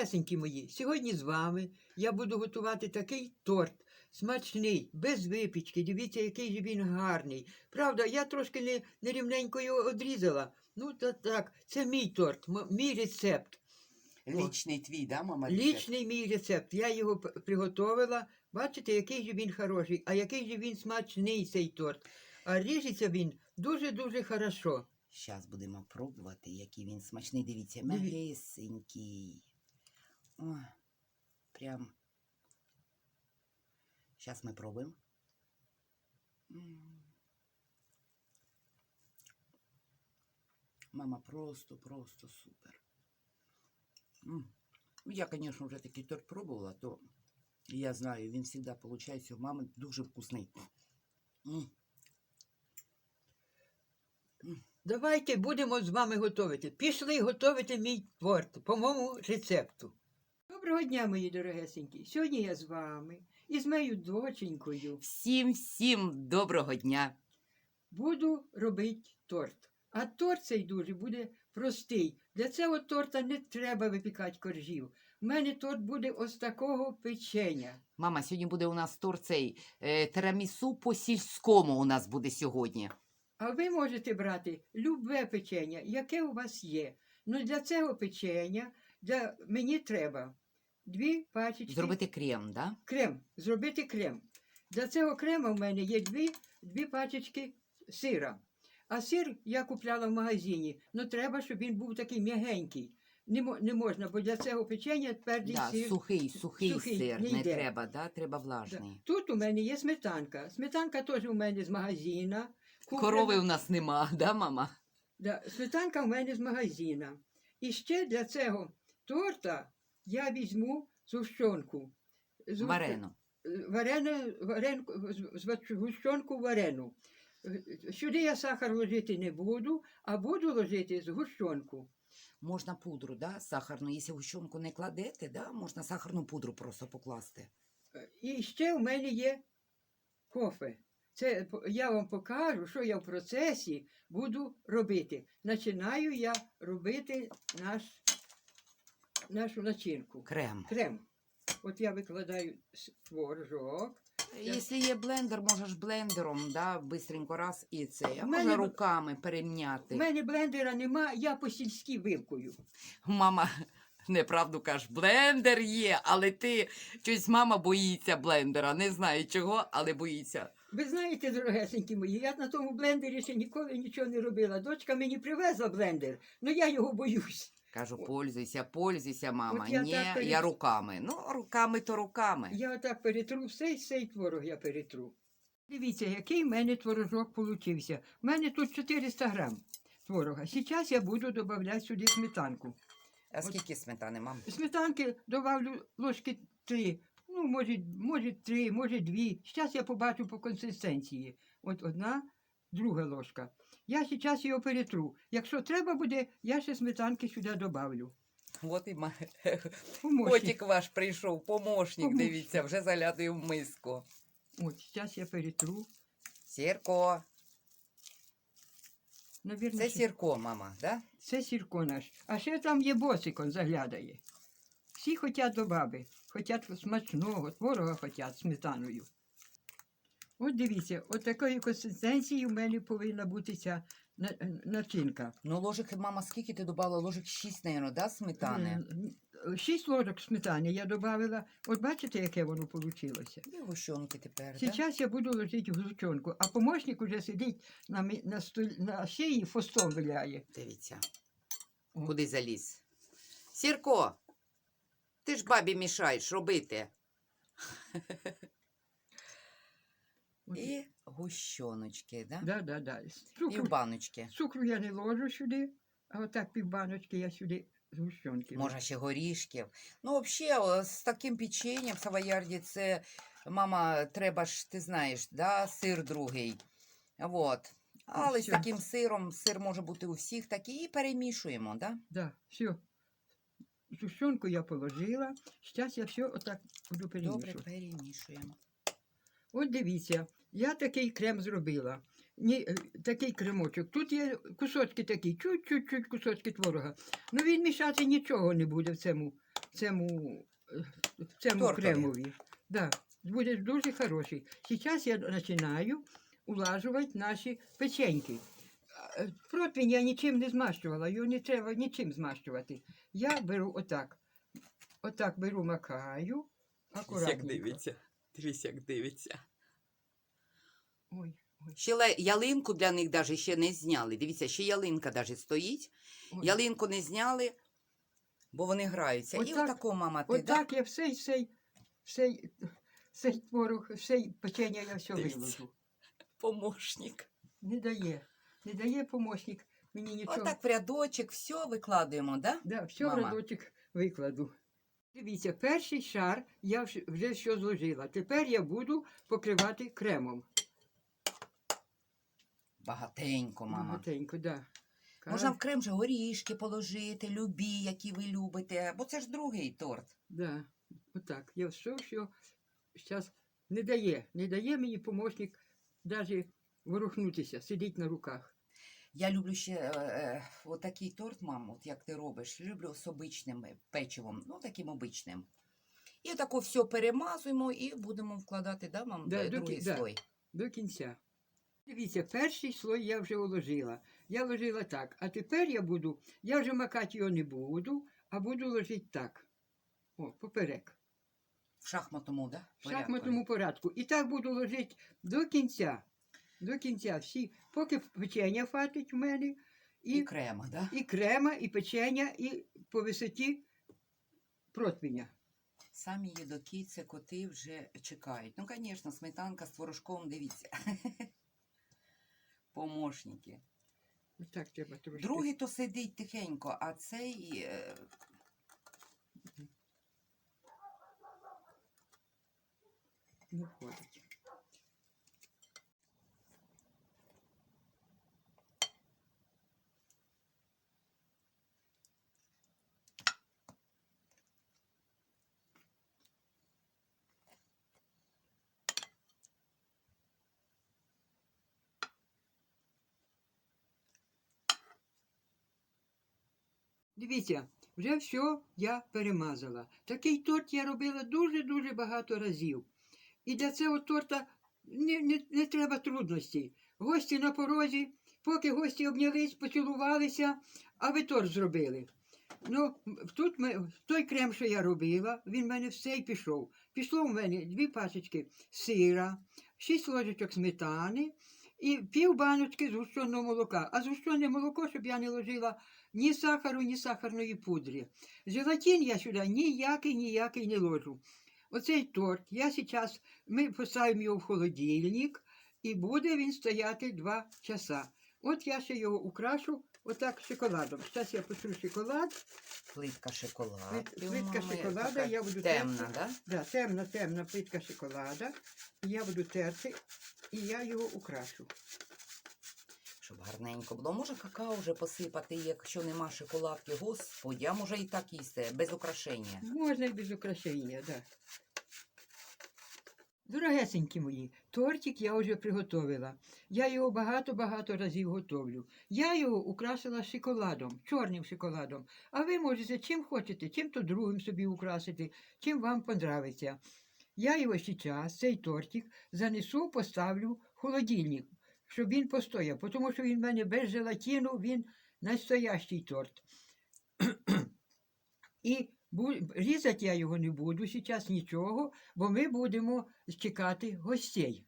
Дорогесенькі мої, сьогодні з вами я буду готувати такий торт. Смачний, без випічки. Дивіться, який же він гарний. Правда, я трошки не, нерівненько його одрізала. Ну, та так, це мій торт, мій рецепт. Лічний твій, да, мама? Лічний мій рецепт. Я його п- приготовила. Бачите, який же він хороший, а який же він смачний цей торт. А ріжеться він дуже-дуже хорошо. Щас будемо пробувати, який він смачний. Дивіться, Диві- мягесенький. О, прям. Щас ми пробуємо. Мама, просто, просто супер. Ну, Я, звісно, вже такий торт пробувала, то я знаю, він завжди виходить у мами дуже вкусний. Давайте будемо з вами готувати. Пішли готувати мій торт по моєму рецепту. Доброго дня, мої дорогесенькі. Сьогодні я з вами і з моєю доченькою Всім, всім доброго дня. буду робити торт. А торт цей дуже буде простий. Для цього торта не треба випікати коржів. У мене торт буде ось такого печення. Мама, сьогодні буде у нас торт цей е, тирамісу по сільському у нас буде сьогодні. А ви можете брати любе печення, яке у вас є. Ну для цього печення для... мені треба дві пачечки. Зробити крем, да? крем, зробити крем. Для цього крема в мене є дві, дві пачечки сира. А сир я купляла в магазині. Ну треба, щоб він був такий м'ягенький. Не, не можна, бо для цього печення твердий Да, сир. сухий, сухий, сухий, сир, не не, треба, да? треба Да. влажний. Тут у мене є сметанка. Сметанка теж у мене з магазина. Куплена. Корови у нас нема, да, мама? Да, сметанка в мене з магазина. І ще для цього торта я візьму згущенку. Згущ- Варену. варену, варенку, з- з- згущенку варену. Е, Сюди я сахар ложити не буду, а буду ложити згущенку. Можна пудру, да? сахарну. Якщо гущонку не кладете, да? можна сахарну пудру просто покласти. Е, І ще у мене є кофе. Це я вам покажу, що я в процесі буду робити. Починаю я робити наш, нашу начинку. Крем. Крем. От я викладаю с- творожок. Якщо є блендер, можеш блендером, да, бистренько раз і це. А В можна мене б- руками У перемняти. мене блендера нема, я по сільськи вилкою. Мама неправду каже, блендер є, але ти щось мама боїться блендера. Не знаю чого, але боїться. Ви знаєте, дорогесенькі мої, я на тому блендері ще ніколи нічого не робила. Дочка мені привезла блендер, але я його боюсь. Кажу, пользуйся, пользуйся, мама. От я Ні, так перед- я руками. Ну, руками то руками. Я отак перетру все, все творог я перетру. Дивіться, який в мене творожок получився. У мене тут 400 грам творога. Зараз я буду додавати сюди сметанку. А скільки сметани, мам? Сметанки добавлю ложки три. Ну, може, може три, може дві. Зараз я побачу по консистенції. От одна, друга ложка. Я зараз його перетру. Якщо треба буде, я ще сметанки сюди добавлю. От і ма... Котик ваш прийшов, помощник, дивіться, вже заглядує в миску. От, зараз я перетру. Сірко. Навірно, Це ще- сірко, мама, да? Це сірко наш. А ще там є босикон заглядає. Всі хочуть до баби, хочуть смачного, творога хочуть сметаною. От дивіться, от такої консистенції в мене повинна бути ця начинка. Ну, ложик, мама, скільки ти додала? Ложик 6, мабуть, да, сметани? Шість ложок сметани я додавала. От бачите, яке воно вийшло. І гущонки тепер, да? Я буду ложити в гущонку, а помощник уже сидить на, на, столі, на шиї фостом виляє. Дивіться. О. Куди заліз? Сірко, ти ж бабі мішаєш робити. І гущоночки, да? Да, да, да. І Цукру, в баночки. цукру я не ложу сюди, а отак півбаночки я сюди з гущонки. Може, ще горішків. Ну, взагалі, з таким печенням в Савоярді це, мама, треба ж, ти знаєш, да, сир другий. Вот. Але з таким сиром, сир може бути у всіх такий, і перемішуємо, да? Да, все. Зущенку я положила. Зараз я все отак буду Добре, перемішуємо. От дивіться, я такий крем зробила. Ні, е, такий кремочок. Тут є кусочки такі, чуть-чуть кусочки творога. Ну він мішати нічого не буде в цьому. цьому, е, цьому кремові. Да, буде дуже хороший. Зараз я починаю улажувати наші печеньки. Е, Противень я нічим не змащувала, його не треба нічим змащувати. Я беру отак. Отак беру, макаю. Дивись, як дивиться. Ой, ой, Ще ялинку для них даже ще не зняли. Дивіться, ще ялинка даже стоїть. ой. Ялинку не зняли, бо вони граються. І Отак- отако, мама, ти, да? Отак я все, все, все, все творог, все печення я все Дивіться. виложу. помощник. Не дає. Не дає помощник мені нічого. Отак в рядочок все викладуємо, да? Да, все Мама. в радочок викладу. Дивіться, перший шар я вже все зложила. Тепер я буду покривати кремом. Багатенько, мама. Багатенько, да. Можна в крем же горішки положити, любі, які ви любите, бо це ж другий торт. Да, отак. Я все, все зараз не дає. Не дає мені помощник навіть ворухнутися, сидить на руках. Я люблю ще е, е, отакий торт, мам, от як ти робиш. Люблю з обичним печивом, ну таким обичним. І отако все перемазуємо і будемо вкладати, да, мам, Да, е, до другий кі- да. До кінця. Дивіться, перший слой я вже уложила. Я ложила так. А тепер я буду, я вже макати його не буду, а буду ложити так. О, поперек. В шахматному, да? В шахматному порядку. І так буду ложити до кінця. До кінця всі, поки печення хватить у мене, І, і, крема, да? і крема, і печення, і по висоті противня. Самі їдоки, це коти вже чекають. Ну, звісно, сметанка з творожком, дивіться. Помощники. Так треба трошки. Другий то сидить тихенько, а цей. е, не входить. Дивіться, вже все я перемазала. Такий торт я робила дуже-дуже багато разів. І для цього торта не, не, не треба трудностей. Гості на порозі, поки гості обнялись, поцілувалися, а ви торт зробили. Ну, тут ми, той крем, що я робила, він в мене все й пішов. Пішло в мене дві пачечки сира, шість ложечок сметани і пів баночки згущеного молока. А згущене молоко, щоб я не ложила ні сахару, ні сахарної пудри. Желатин я сюди ніякий, ніякий не ложу. Оцей торт я зараз, ми поставимо його в холодильник, і буде він стояти два часа. От я ще його украшу отак шоколадом. Зараз я потру шоколад. Плитка шоколаду. Плитка шоколада, я буду темна, терти. да? Да, темна, темна плитка шоколада. Я буду терти, і я його украшу. Щоб гарненько було. Може какао вже посипати, якщо нема шоколадки, господи, а може і так їсти, без украшення. Можна і без украшення, да. Дорогесенькі мої, тортик я вже приготовила. Я його багато-багато разів готовлю. Я його украсила шоколадом, чорним шоколадом. А ви можете чим хочете, чим то другим собі украсити, чим вам понравиться. Я його зараз, цей тортик, занесу, поставлю в холодильник, щоб він постояв, тому що він в мене без желатину, він настоящий торт. І різати я його не буду зараз нічого, бо ми будемо чекати гостей.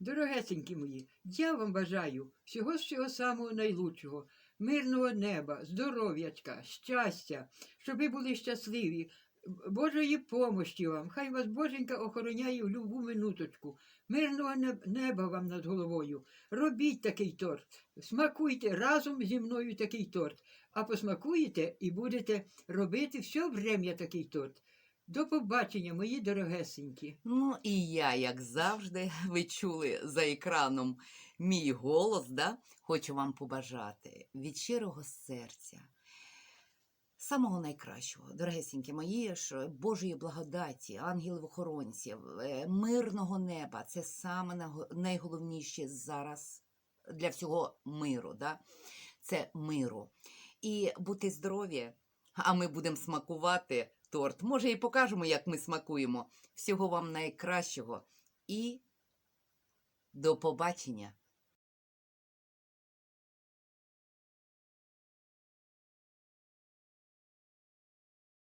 Дорогесенькі мої, я вам бажаю всього всього самого найлучшого, мирного неба, здоров'ячка, щастя, щоб ви були щасливі, Божої помощі вам. Хай вас Боженька охороняє в любу минуточку. Мирного неба вам над головою. Робіть такий торт. Смакуйте разом зі мною такий торт. А посмакуєте і будете робити все врем'я такий торт. До побачення, мої дорогесенькі. Ну і я, як завжди, ви чули за екраном мій голос, да? хочу вам побажати від щирого серця. Самого найкращого, дорогесенькі мої ж Божої благодаті, ангелів-охоронців, е, мирного неба це саме найголовніше зараз для всього миру. Да? Це миру. І бути здорові, а ми будемо смакувати торт. Може, і покажемо, як ми смакуємо. Всього вам найкращого і до побачення!